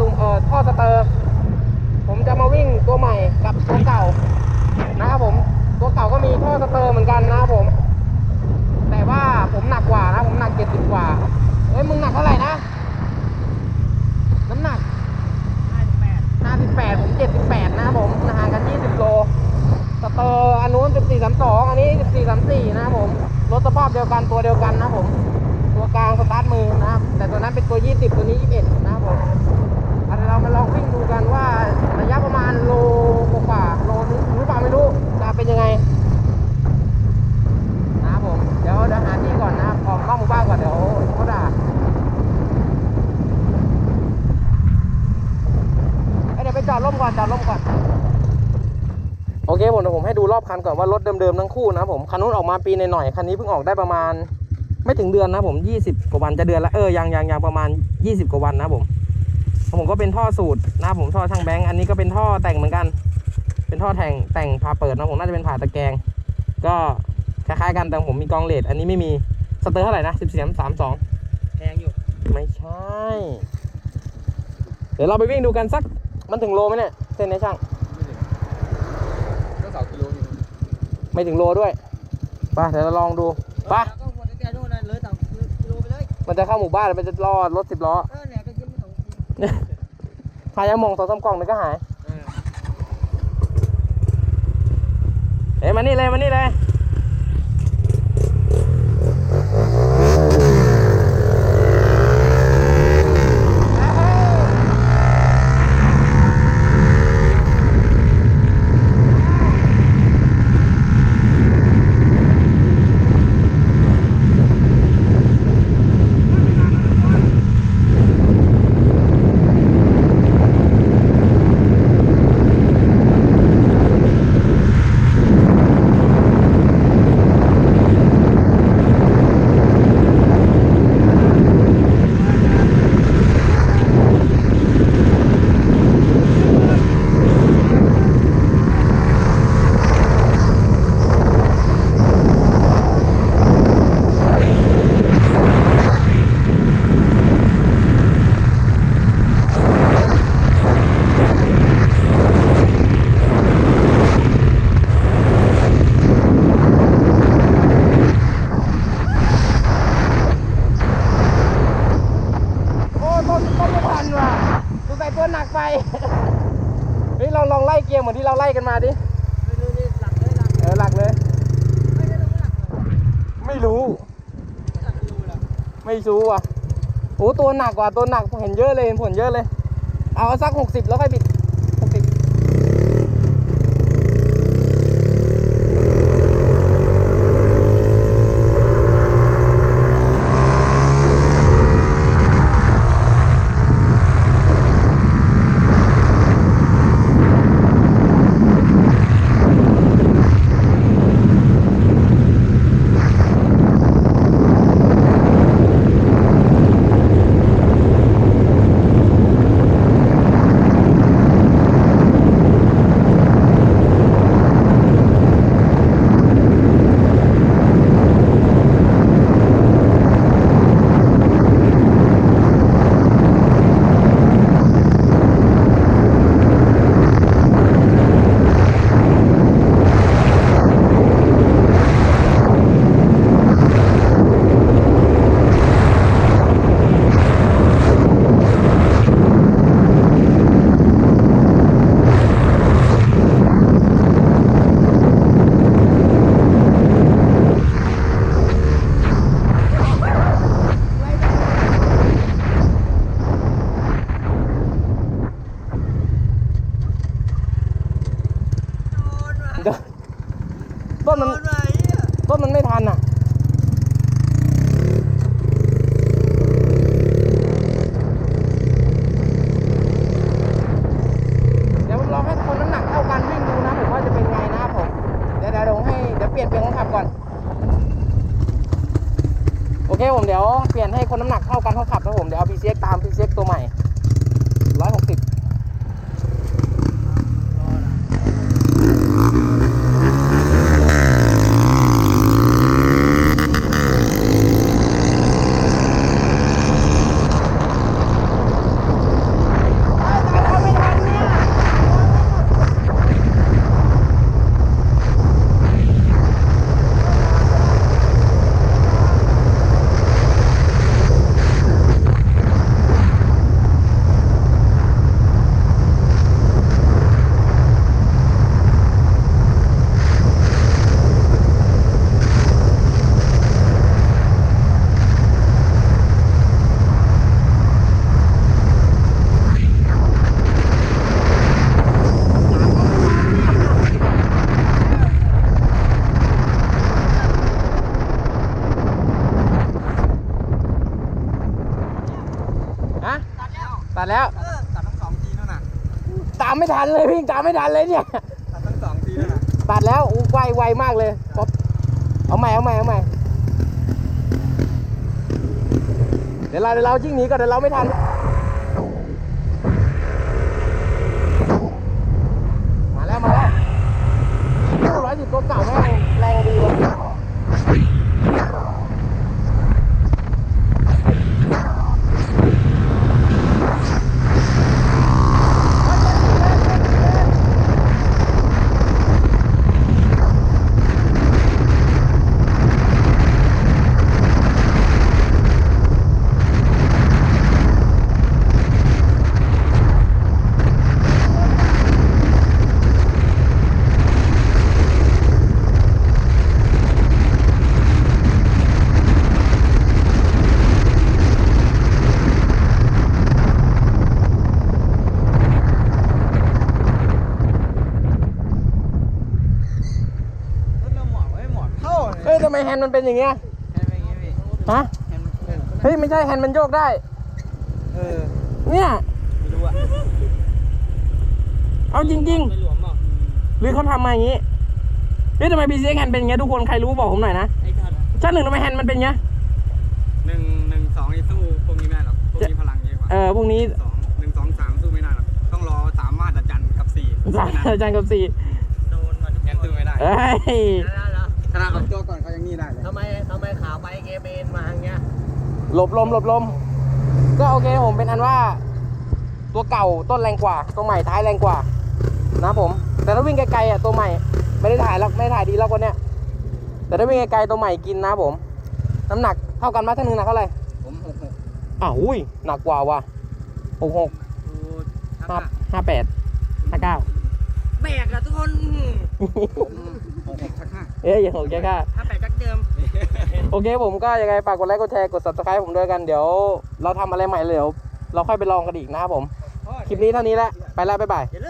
ตุ่มเอ่อท่อสเตอร์ ผมจะมาวิ่งตัวใหม่กับตัวเก่านะครับผมตัวเก่าก็มีท่อสเตอร์เหมือนกันนะครับผม แต่ว่าผมหนักกว่านะผมหนักเจ็ดสิบกว่าเฮ้ยมึงหนักเท่าไหร่นะ น้ำหนักห้าสิบแปดผมเจ็ดสิบแปดนะครับผมห่างกันยี่สิบโลสเตอร์อันนู้นสิบสี่สามสองอันนี้สิบสี่สามสี่นะครับผมรถสภาพเดียวกันตัวเดียวกันนะผม ตัวกลางสตาร์ทมือนะครับ แต่ตัวนั้นเป็นตัวยี่สิบตัวนี้ยี่สิบเอ็ดนะครับผม อ้ยเดี๋ยวไปจอดร่มก่อนจอดร่มก่อน โอเคผมเดี๋ยวผมให้ดูรอบคันก่อนว่ารถเดิมๆทั้งคู่นะครับผมคันนู้นออกมาปีหน่อยๆคันนี้เพิ่งออกได้ประมาณ ไม่ถึงเดือนนะผม 20 กว่าวันจะเดือนละเออยังยังยังประมาณ 20 กว่าวันนะครับผมของผมก็เป็นท่อสูตรนะครับผมท่อช่างแบงค์อันนี้ก็เป็นท่อแต่งเหมือนกัน เป็นท่อแต่งแต่งผ่าเปิดนะผมน่าจะเป็นผ่าตะแกรงก็คล้ายๆกันแต่ผมมีกองเลดอันนี้ไม่มีสเตอร์เท่าไหร่นะ14 32แพงอยู่ ไม่ใช่ เดี๋ยวเราไปวิ่งดูกันสัก มันถึงโลไหมเนี่ย เส้นนี้ช่าง ก็สองกิโลอยู่ไม่ถึงโลด้วยไปเดี๋ยวเราลองดูไปก็คนใกล้ๆนู่นนั่นเลยสองกิโลไปเลยมันจะเข้าหมู่บ้านมันจะรอดรถสิบล้อเออเนี่ยก็กินสองหายามองสองสามกล่องเดี๋ยก็หายเออเอ้ยมานี่เลยมานี่เลย โอ้ต้นต้นไม่ทันว่ะตัวใส่ตัวหนักไป เฮ้ยเราลองไล่เกียร์เหมือน ที่เราไล่กันมาดินี่นี่หลักเลยหลักเออหลักเลย ไม่ได้ต้องหลักเลยไม่รู้หลักกิโลละไม่รู้ว่ะโอ้ตัวหนักกว่าตัวหนักเห็นเยอะเลยเห็นผลเยอะเลย เอาสักหกสิบแล้วค่อยบิดหกสิบต้นมันต้นมันไม่ทันอะ เดี๋ยวลองให้คนน้ำหนักเท่ากันวิ่งดูนะผมว่าจะเป็นไงนะครับผม เดี๋ยวเดี๋ยวผมให้เดี๋ยวเปลี่ยนเปลี่ยนคนขับก่อน โอ เคผมเดี๋ยวเปลี่ยนให้คนน้ำหนักเท่ากันเขาขับนะผมเดี๋ยวเอาพีเซ็กตามพีเซ็กตัวใหม่ร้อยหก สิบตัดแล้วเออตัดทั้งสองทีนั่นน่ะตามไม่ทันเลยวิ่งตามไม่ทันเลยเนี่ยตัดทั้งสองทีนั่นน่ะตัดแล้วอู้ไวไวมากเลยป๊อปเอาใหม่เอาใหม่เอาใหม่เดี๋ยวเราเดี๋ยวเราจิ้งหนีก่อนเดี๋ยวเราไม่ทันมาแล้วมาแล้วร้อยสิบตัวเก่าแม่งแรงดีเลยรถเราหมอบไว้หมอบเท่าเลย เฮ้ยทำไม แฮนด์มันเป็นอย่างเงี้ยแฮนด์เป็นอย่างงี้พี่ฮะแฮนด์มันเออเฮ้ยไม่ใช่แฮนด์มันโยกได้ เออ เนี่ยไม่รู้อะเอาจริงไม่หลวมหรอกๆหรือเขาทำมาอย่างงี้เฮ้ยทำไมพีซีแฮนด์เป็นอย่างเงี้ยทุกคนใครรู้บอกผมหน่อยนะไอ้ทันชั้นหนึ่งทำไมแฮนด์มันเป็นอย่างเงี้ยหนึ่งหนึ่งสองนี่สู้พวกนี้ไม่ได้หรอกพวกนี้พลังเยอะกว่าเออพวกนี้สองหนึ่งสองสามสู้ไม่ได้หรอกต้องรอสามมาตรจันกับสี่สายอาจารย์กับสี่โดนมาทุกงั้นสู้ไม่ได้เอ้ยแล้วแล้วขนาดออกตัวก่อน เขายังนี่ได้เลย ทำไมทำไมขาไปเกเบนมาอย่างเงี้ยหลบลมหลบลม ก็โอเคผมเป็นอันว่า ตัวเก่าต้นแรงกว่า ตัวใหม่ท้ายแรงกว่า นะผม แต่ถ้าวิ่งไกลๆอะตัวใหม่ ไม่ได้ถ่ายแล้วไม่ได้ถ่ายดีแล้วกว่าเนี้ยแต่ถ้าวิ่งไกลๆตัวใหม่กินนะผม น้ำหนักเท่ากันไหมท่านหนึ่งหนักเท่าไหร่ผมหกหกอ้าวอุ้ยหนักกว่าว่ะหกหกดูถ้าห้าห้าแปดห้าเก้า แบกอะทุกคน ผมหกหกชักห้า เอ้ยอย่าหกแค่ค่าถ้าแบกจักเดิม โอเคผมก็ยังไงฝากกดไลค์กดแชร์กด subscribe ผมด้วยกันเดี๋ยว เราทำอะไรใหม่เดี๋ยวเราค่อยไปลองกันอีกนะครับผม คลิปนี้เท่านี้แหละ ไปแล้วบ๊ายบายอย่าลืม